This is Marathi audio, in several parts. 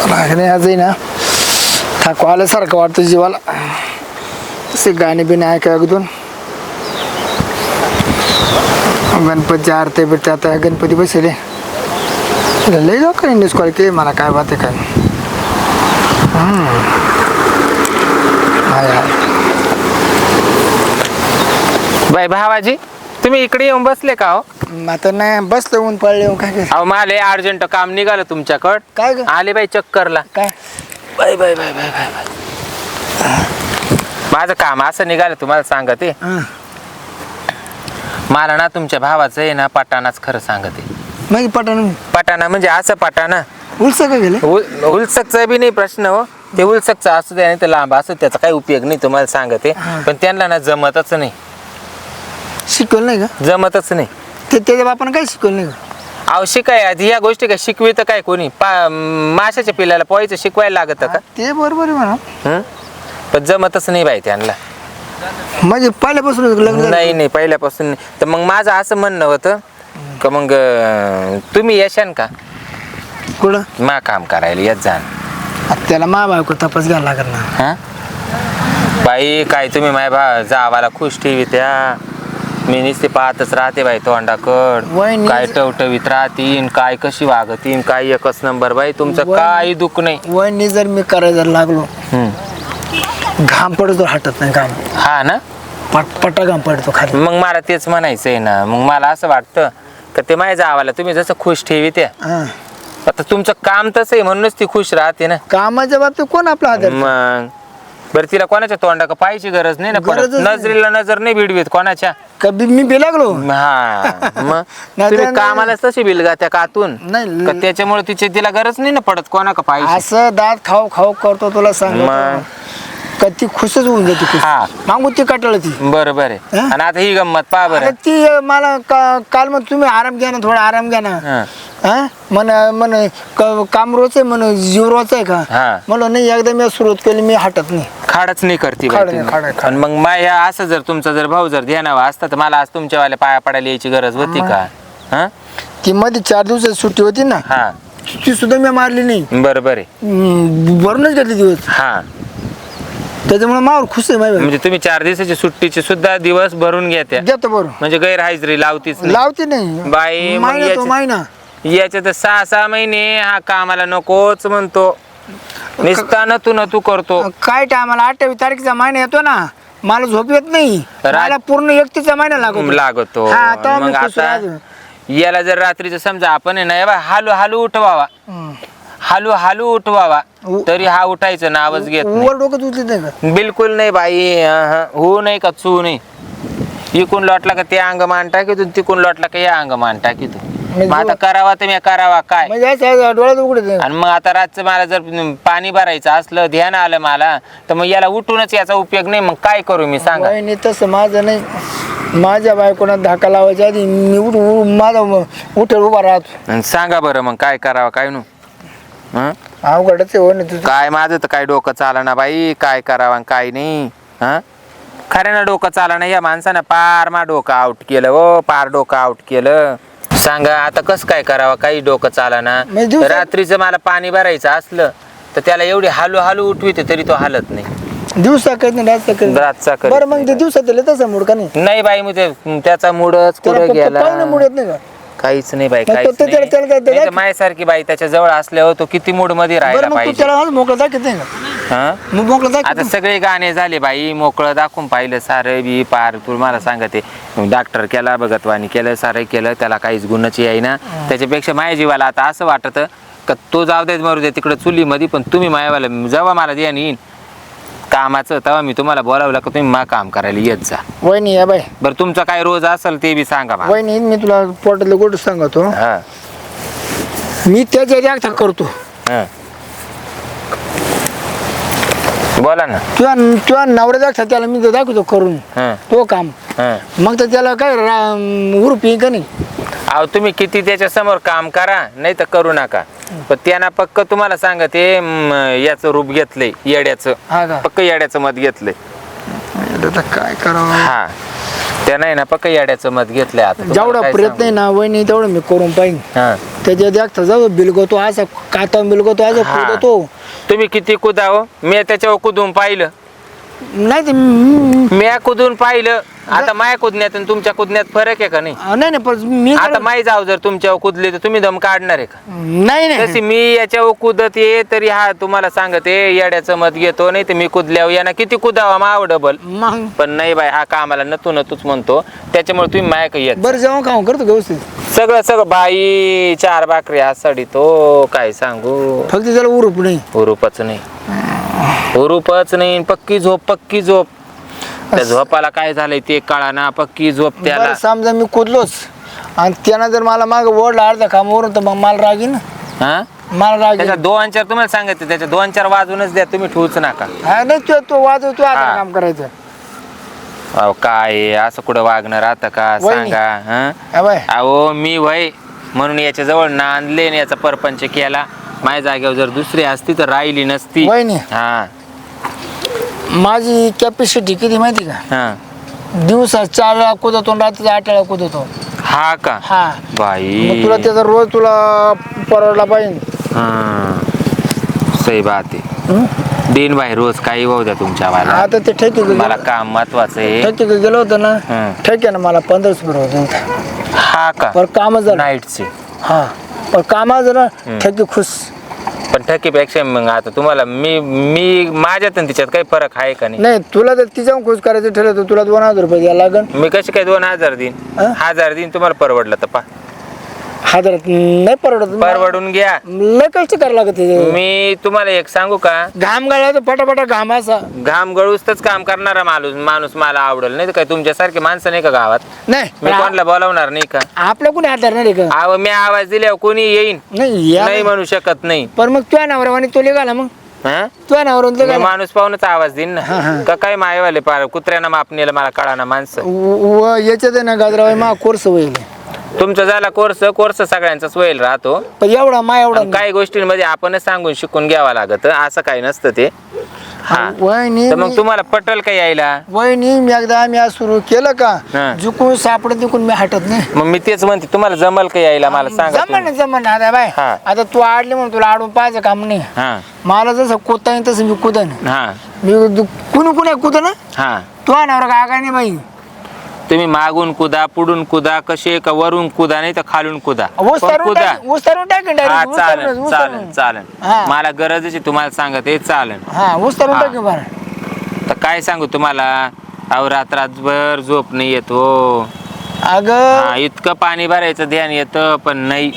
चला नाही आजही ना. थकवा आल्यासारखं वाटतं जीवाला. असे गाणे बिणे ऐका अगदून. गणपती आरते बिरते आता गणपती बसले लई लोकांनी न्यूज कॉल केली मला काय बात आहे काय बाय भावाजी तुम्ही इकडे येऊन बसले का हो? आता नाही बसलो ऊन पडले ऊन काय अहो माले अर्जंट काम निघालं तुमच्याकड. काय ग? आले बाई चक्करला. काय? Bye bye bye bye bye माझं काम असं निघालं तुम्हाला सांगते. हं. मला ना तुमच्या भावाचं आहे ना पटाणाच खरं सांगते. मग पटन पटाणा म्हणजे असं पटाणा उलस का गेले उल- उलसकचा बी नाही प्रश्न हो. ते उलसकचा असू द्या नाही तर लांब असू त्याचा काही उपयोग नाही तुम्हाला सांगते. हा. पण त्यांना ना जमतच नाही. शिकवलं नाही का? जमतच नाही. ते त्याच्या बापानं काय शिकवलं नाही. का अहो शिकाय आधी या गोष्टी काय? शिकवी तर काय कोणी? पा माशाच्या पिल्लाला पोहायचं शिकवायला लागतं का? ते बरोबर आहे म्हणा. हं? पण जमतच नाही बाई त्यांना. म्हणजे पहिल्यापासून लग्न झालं. नाही नाही पहिल्यापासून नाही. तर मग माझं असं म्हणणं होतं का मग अं, तुम्ही येशान का? कुठं? मा काम करायला येत जाण आता त्याला मा बायको तपास घ्यायला लागत ना. हा? बाई काय तुम्ही माय बा जावाला खुश ठेवी त्या. मी नुसते पाहतच राहते बाई तोंडाकड. वहिनी- काय टवटवीत राहतीन काय कशी वागतीन काय एकच नंबर बाई तुमचं काही दुःख नाही. वहिनी जर मी करायला जर लागलो. घाम पडतो हटत नाही घाम. हा ना? पट पटा घाम पडतो खाली. मग मला तेच म्हणायचंय ना मग मला असं वाटतं का ते माझ्या जावाला तुम्ही जसं खुश ठेवी त्या. हा. आता तुमचं काम तसं आहे म्हणूनच ती खुश राहते ना. कामाच्या बाबतीत कोण आपला आधार मग? बरं तिला कोणाच्या तोंडाक पाहायची गरज नाही ना पडत गरजच नाही. नजरेला नजर नाही भिडवीत कोणाच्या? कधी मी बी लागलो हा मग? नाही तुम्ही तर- कामालाच तशी त्या कातून? नाही का त्याच्यामुळे तिचे तिला गरज नाही ना पडत कोणा का पाहिजे असं दात खाऊ खाऊ करतो तुला सांग मग? कधी खुशच होऊन जाते खुश. हा. मागून ती कटाळ ती. बरोबर आहे हा? आणि आता ही गंमत पहा बरं. ती अं, मला का- काल मग तुम्ही आराम घ्या ना थोडा आराम घ्या ना. हा. हा? म्हण क- काम रोज आहे म्हण जीव रोज आहे का? हा. म्हणलं नाही एकदा मी सुरुवात केली मी हटत नाही. खाडच नाही करते बाई खाड नाही, तुम्ही. खाड नाही, खाड आणि मग माया असं जर तुमचा जर भाऊ जर ध्यानावा असता तर मला आज तुमच्यावाल्या पाया पडायला यायची गरज होती का? हा? ती मध्ये चार दिवसाची सुट्टी होती ना. हा. ती सुद्धा मी मारली नाही. बरोबर आहे. हम्म, वरूनच घेतली दिवस. हा. त्याच्यामुळे मावर खुश आहे माहिती म्हणजे तुम्ही चार दिवसाची सुट्टीचे सुद्धा दिवस भरून घेत्या. घेतो बरोबर म्हणजे गैरहाजरी लावतीच नाही. लावते नाही. बाई, मग महिना तो याची- महिना. याच्यात सहा सहा महिने हा कामाला नकोच म्हणतो. निस्ता न तू न तू करतो. काय टायमाला? अठ्ठावीस तारखेचा महिना येतो ना. मला झोप येत नाही. मला पूर्ण एकतीचा महिना लागतो. लागतो. हा, तेव्हा मी मग खुश आता राहतो. याला जर रात्रीचं समजा आपण आहे ना बघ, हालू हालू उठवावा. हम्म. हालू हालू उठवावा. उ- तरी हा उठायचं नावच घेत नाही. वर डोकं उचलत नाही का? बिलकुल नाही बाई अहं. हो नाही का चू नाही. इकून लोटला का ते अंग मान टाकीतून तिकून लोटला का या अंग मान टाकीतून. म्हणजे मग आता करावा तर मी करावा काय? म्हणजे असं डोळ्यात उघडत नाही. आणि मग आता रातचं मला जर पाणी भरायचं असलं ध्यान आलं मला तर मग याला उठूनच याचा उपयोग नाही. मग काय करू मी सांगा. वहिनी तसं माझं नाही. माझ्या बायकोना धाका लावायच्या आधी मी उठ उ- माझा उठेल उभा राहतो. आणि सांगा बरं मग काय करावं काय नु? हं? अवघडच आहे हो ना तुझं. काय माझं तर काय डोकं चाला ना बाई? काय करावं काय नाही? हा? खरं ना डोकं चाला ना या माणसानं. पार मा डोकं आउट केलं हो पार डोकं आउट केलं. सांगा आता कसं काय करावं? काही डोकं चाला ना म्हणजे दिवसा- रात्रीचं मला पाणी भरायचं असलं तर त्याला एवढी हालू हालू उठविते तरी तो हालत नाही. दिवसा करत नाही रातचा करत रातचा नाही. करीत बरं मग ते दिवसात दिले तसं मूड का नाही? नाही बाई ते त्याचा मूडच त्याला कुठं फक्त पाहुणे गेला मूड येत नाही का? काहीच नाही बाई मग काहीच तो- तो त्याला- त्याला- त्याला- नाही माझ्यासारखी बाई त्याच्याजवळ असल्यावर तो किती मूडमध्ये बरं राहायला मग तू पाहिजे. त्याला आज मोकळं दाखवत नाही का? हा? मग मोकळं आता दाखवत सगळे गाणे झाले बाई मोकळं दाखवून पाहिलं सारं बी पार तू मला सांगते. डॉक्टर केला भगतवानी केलं सारं केलं त्याला काहीच गुणच येईना. त्याच्यापेक्षा माझ्या जीवाला आता असं वाटत का तो जाऊ देत मरू दे तिकडे चुलीमध्ये पण तुम्ही मायावाला जेव्हा मला द्या येईन कामाचं तेव्हा मी तुम्हाला बोलावलं का तुम्ही मा काम करायला येत जा. वहिनी या बाय बरं तुमचा काय रोज असेल ते बी सांगा मला. वहिनी मी तुला पोटातलं गोष्ट सांगतो. हा. मी त्याच्या रिॲक्ट करतो. हा. बोला ना. तुझ्या तुझ्या नवऱ्या दाखता त्याला मी ते दाखवतो करून. हा. तो काम. हा. मग तर त्याला काय उरूप येईन का नाही? अहो तुम्ही किती त्याच्यासमोर काम करा नाही तर करू नका. पण त्यांना पक्क तुम्हाला सांगते म, याचं रूप घेतलंय येड्याचं. हा का? पक्क येड्याचं मत घेतलंय. आता काय करावं? हा. त्या नाही ना पक्का येड्याचं मत घेतलंय आता. तुम्हाला जेवढा काय प्रयत्न आहे ना वहिनी तेवढं मी करून पाहिजे? हा. त्याच्यात एकटा जाऊ बिलगतो असा काता बिलगतो असा हा. कुदतो तुम्ही किती कुदाव? मी त्याच्यावर कुदून पाहिलं. नाही ते मी- मी कुदून पाहिलं. आता माया कुदण्यात आणि तुमच्या कुदण्यात फरक आहे का नाही? नाही नाही पण मी आता माई जाऊ जर तुमच्यावर कुदले तर तुम्ही दम काढणार आहे का? नाही तशी नाही मी याच्यावर कुदत ये तरी हा तुम्हाला सांगते येड्याचं मत घेतो नाही तर मी कुदल्यावर यांना किती कुदावा माव डबल. मग? पण नाही बाई हा कामाला नतू नतूच म्हणतो. त्याच्यामुळे तुम्ही माया काही येत बरं जेव्हा खाऊ करतो व्यवस्थित? सगळं सगळं बाई चार भाकरी आसाडी तो काय सांगू? फक्त त्याला उरूप नाही. हुरूपच नाही. हुरूपच नाही पक्की झोप पक्की झोप. त्या झोपाला काय झालंय ते कळा ना पक्की झोप त्याला. बरं समजा मी कुदलोच. आणि त्यानं जर मला माग ओढला अर्ध्या कामावरून तर मग मला राग येईन. हा? मला राग त्याच्या येईन. दोन चार तुम्हाला सांगितलं त्याच्या दोन चार वाजूनच द्या तुम्ही ठेवूच नका. हा नाही तो तो वाजव तो आता हा. काम करायचं. अहो काय आहे, असं कुठं वागणार आता का? वहिनी. सांगा हा? हा बाय अहो मी वय म्हणून याच्या जवळ नांदले आणि याचा परपंच केला. माझ्या जागेवर जर दुसरी असती तर राहिली नसती. वहिनी. हा. माझी कॅपॅसिटी किती माहिती का? हा. दिवसा चार वेळा कुदतो आणि रात्री आठ वेळा कुदतो हा का? हा. मग बाई तुला त्याचा रोज तुला परवडला पाहिजे. हा. सही बात आहे? दिन भाई रोज काही होऊ द्या तुमच्या मला आता ते ठेके मला काम महत्वाचं आहे. ठेके गेलो होतो ना. ठेके ना मला पंधराशे रुपये होते. हा का? पर काम झालं नाईटचे हा. पण कामा जरा ठेके खुश. पण ठकीपेक्षा मग आता तुम्हाला मी मी माझ्यात आणि तिच्यात काही फरक आहे का नाही? नाही तुला जर तिच्याहून खुश करायचं ठरलं तर तुला दोन हजार रुपये द्यायला लागन. मी कशी काय दोन हजार देईन? हं? हजार देईन तुम्हाला परवडलं तर पा हजारात नाही परवडत परवडून घ्या. लय कष्ट करायला लागत. मी तुम्हाला एक सांगू का? घाम गाळला तर फटाफटा घाम असा. घाम गळूस्तच काम करणारा माणूस माणूस मला आवडेल. नाही तर काय तुमच्यासारखे माणसं नाही का गावात? नाही. मी कोणाला बोलावणार नाही का? आपला कोणी आधार नाही का? मी आवाज दिल्यावर कोणी येईन? नाही या नाही म्हणू शकत नाही. पण मग तुझ्या नवऱ्यावानी तो निघाला मग. हं? तुझ्या मी निघाला माणूस पाहूनच आवाज देईन ना. का काय मायवाले पार कुत्र्यानं मापणीला मला कळाना माणसं. याच्यात आहे ना गाजराबाई मा कोर्स होईल. तुमचा झाला कोर्स कोर्स सगळ्यांचाच होईल राहतो. पण एवढा मा एवढा आणि काही गोष्टींमध्ये आपणच सांगून शिकून घ्यावं लागत असं काही नसतं ते. हा. वहिनी तर मग तुम्हाला पटल का यायला? वहिनी मी एकदा आम्ही आज सुरू केलं हा. का झुकून सापडत तिकून मी हटत नाही. मग मी तेच म्हणते तुम्हाला जमल का यायला? मला सांगा जमन तुम्ही. जमन आता बाय. हा. आता तू आडली म्हणून तुला आडून पाहायचं काम नाही. हा. मला जसं कुदता येईल तसं मी कुदन. हा. मी कुणी कुणी कुदन? हा. तू आणवर का काय नाही बाई. तुम्ही मागून कुदा पुढून कुदा कसे का वरून कुदा नाही तर खालून कुदा ऊस पण तारून कुदा टाक- ऊस तारून टाकेन हा direct. ऊस चालेल तारून- ऊस चालेल तारून. चालेल हा. मला गरजच आहे तुम्हाला सांगत आहे हा ऊस तारून हा. टाकेन बरं तर काय सांगू तुम्हाला अहो रात्रातभर झोप नाही येत हो अगं इतकं पाणी भरायचं ध्यान येतं पण नाही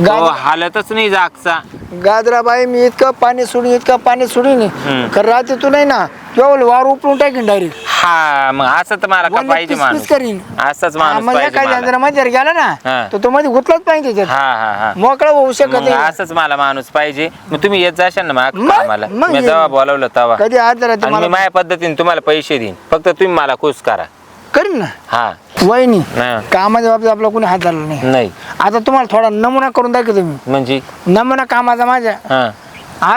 गाज- हो, हालतच नाही जागचा गाजराबाई मी इतकं पाणी सोडून इतकं पाणी सोडून हम्म. खरं रात्री तू नाही ना केवळ वार उपळून टाकेन डायरेक्ट हा मग मला का पाहिजे माणूस? पीस करीन. असंच माणूस पाहिजे मला. जरा गेला ना. तर तो मध्ये घुतलाच पाहिजे त्याच्यात. हा हा हा. मोकळा होऊ शकत मग नाही. असंच मला माणूस पाहिजे. मग तुम्ही येत जाशाल ना मग मग- मला मग मी ये. जेव्हा बोलावलं तेव्हा. कधी आज जरा आणि मी तुम्हाला माझ्या पद्धतीने तुम्हाला पैसे देईन. फक्त तुम्ही मला खुश करा. करीन ना? हा. वहिनी हा. कामाच्या बाबतीत आपला कोणी हात धरला नाही. नाही. आता तुम्हाला थोडा नमुना करून दाखवतो मी. म्हणजे? नमुना कामाचा माझ्या. हा.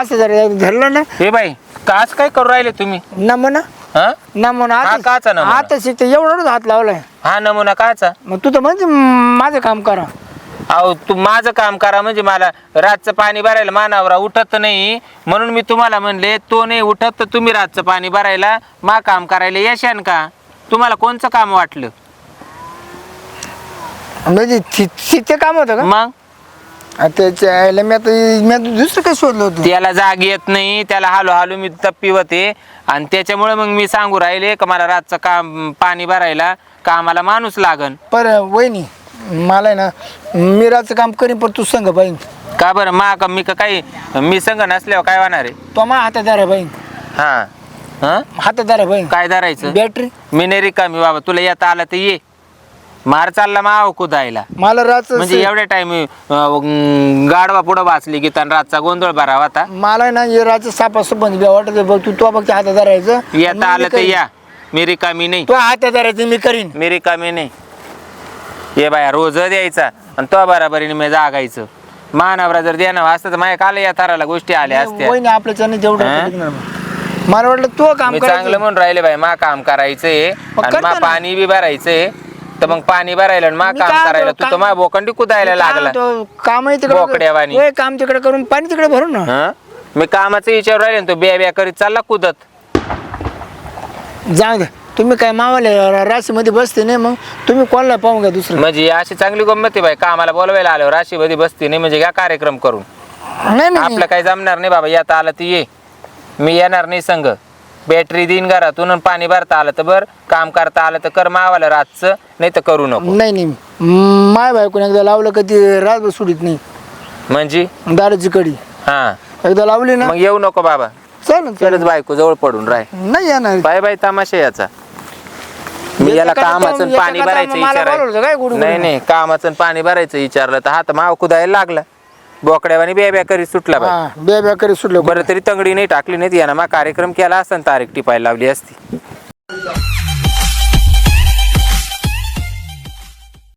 असं जर धरलं ना हे बाई काच काय करू राहिले तुम्ही? नमुना? हा? नमुना हा, काचा नमुना? आता शिकते एवढं हात लावलाय. हा नमुना काचा. मग तू तर म्हणजे माझं काम करा. अहो तू माझं काम करा म्हणजे मला रातचं पाणी भरायला मानावरा उठत नाही. म्हणून मी तुम्हाला म्हणले तो नाही उठत तर तुम्ही रातचं पाणी भरायला मा काम करायला येशान का? तुम्हाला कोणचं काम वाटलं? म्हणजे ति- काम होतं का? मग? त्याच्या आईला मी आता मी आता दुसरं काय शोधलं होतं? त्याला जाग येत नाही त्याला हालू हालू मी तप्पी होते. आणि त्याच्यामुळे मग मी सांगू राहिले का मला रातचं काम पाणी भरायला कामाला माणूस लागन. पर वहिनी मला आहे ना मी रातचं काम करीन पण तू सांग बाई का बरं? मा का मी का काही मी संग नसल्यावर काय होणार आहे? तो मा हातात आहे बाई हा. हा? हातात आहे बाई काय धरायचं? बॅटरी मी नाही रिकामी बाबा तुला येता आला तर ये. मार चालला माव कुदायला. मला रातचं म्हणजे एवढ्या टाइम गाडवा पुढं वाचली की आणि रातचा गोंधळ भरावा आता. मला ना हे रातचं सापा सुबंध बी वाटत बघ तू तो फक्त हातात धरायचं. येता आलं तर या. मी रिकामी नाही. तो हातात धरायचं मी करीन. मी रिकामी नाही. ये बाया रोज द्यायचा आणि तो बराबरीने मी जागायचं. मानवरा जर देणार असतं तर माझ्या काल या थराला गोष्टी आल्या असत्या. वहिनी आपल्याच्याने हा? तेवढं टिकणार. मला वाटलं तो काम मी करायचं. चांगलं म्हणून राहिले बाई मा काम करायचंय आणि करतो मा ना. पाणी बी भरायचंय. तर मग पाणी भरायला आणि मा मी काम काय करायला म्हणतो, तू तर काम- मा बोकंडी कुदायला लागला. काम बोकड्यावानी. तिकडे काम तिकडे करून पाणी तिकडे भरून ना. हं? मी कामाचं विचार राहिले ना तो बिया बिया करीत चालला कुदत. जाऊ दे. तुम्ही काय मावाले राशीमध्ये बसते नाही मग? तुम्ही कोणाला पाहू घ्या दुसरं? म्हणजे अशी चांगली गंमत आहे बाई कामाला बोलवायला आल्यावर राशीमध्ये बसते नाही म्हणजे घ्या कार्यक्रम करून. नाही नाही. आपलं काही जमणार नाही बाबा येता आलं ती ये. मी येणार नाही संघ बॅटरी देईन घरातून आणि पाणी भरता आलं तर बर काम करता आलं तर कर मावाला रातचं नाही तर करू नको. नाही नाही. माय बायकोने एकदा लावलं का ती रात सुडीत नाही. म्हणजे? दाराची कडी. हा. एकदा लावली ना? मग येऊ नको बाबा. चालेल तरच बायको जवळ पडून राय नाही येणार. बाय बाय तमाशा याचा. मी याला कामाचं पाणी भरायचं मला बोलवलं काय गुडू? नाही नाही कामाचं पाणी भरायचं विचारलं तर हात माव कुदायला लागला. बोकड्यावानी बे करी सुटला बाई. हा बे बे करी सुटलं. बरं तरी तंगडी नाही टाकली नाही यानं मग कार्यक्रम केला असता तारीख टिपायला लावली असती.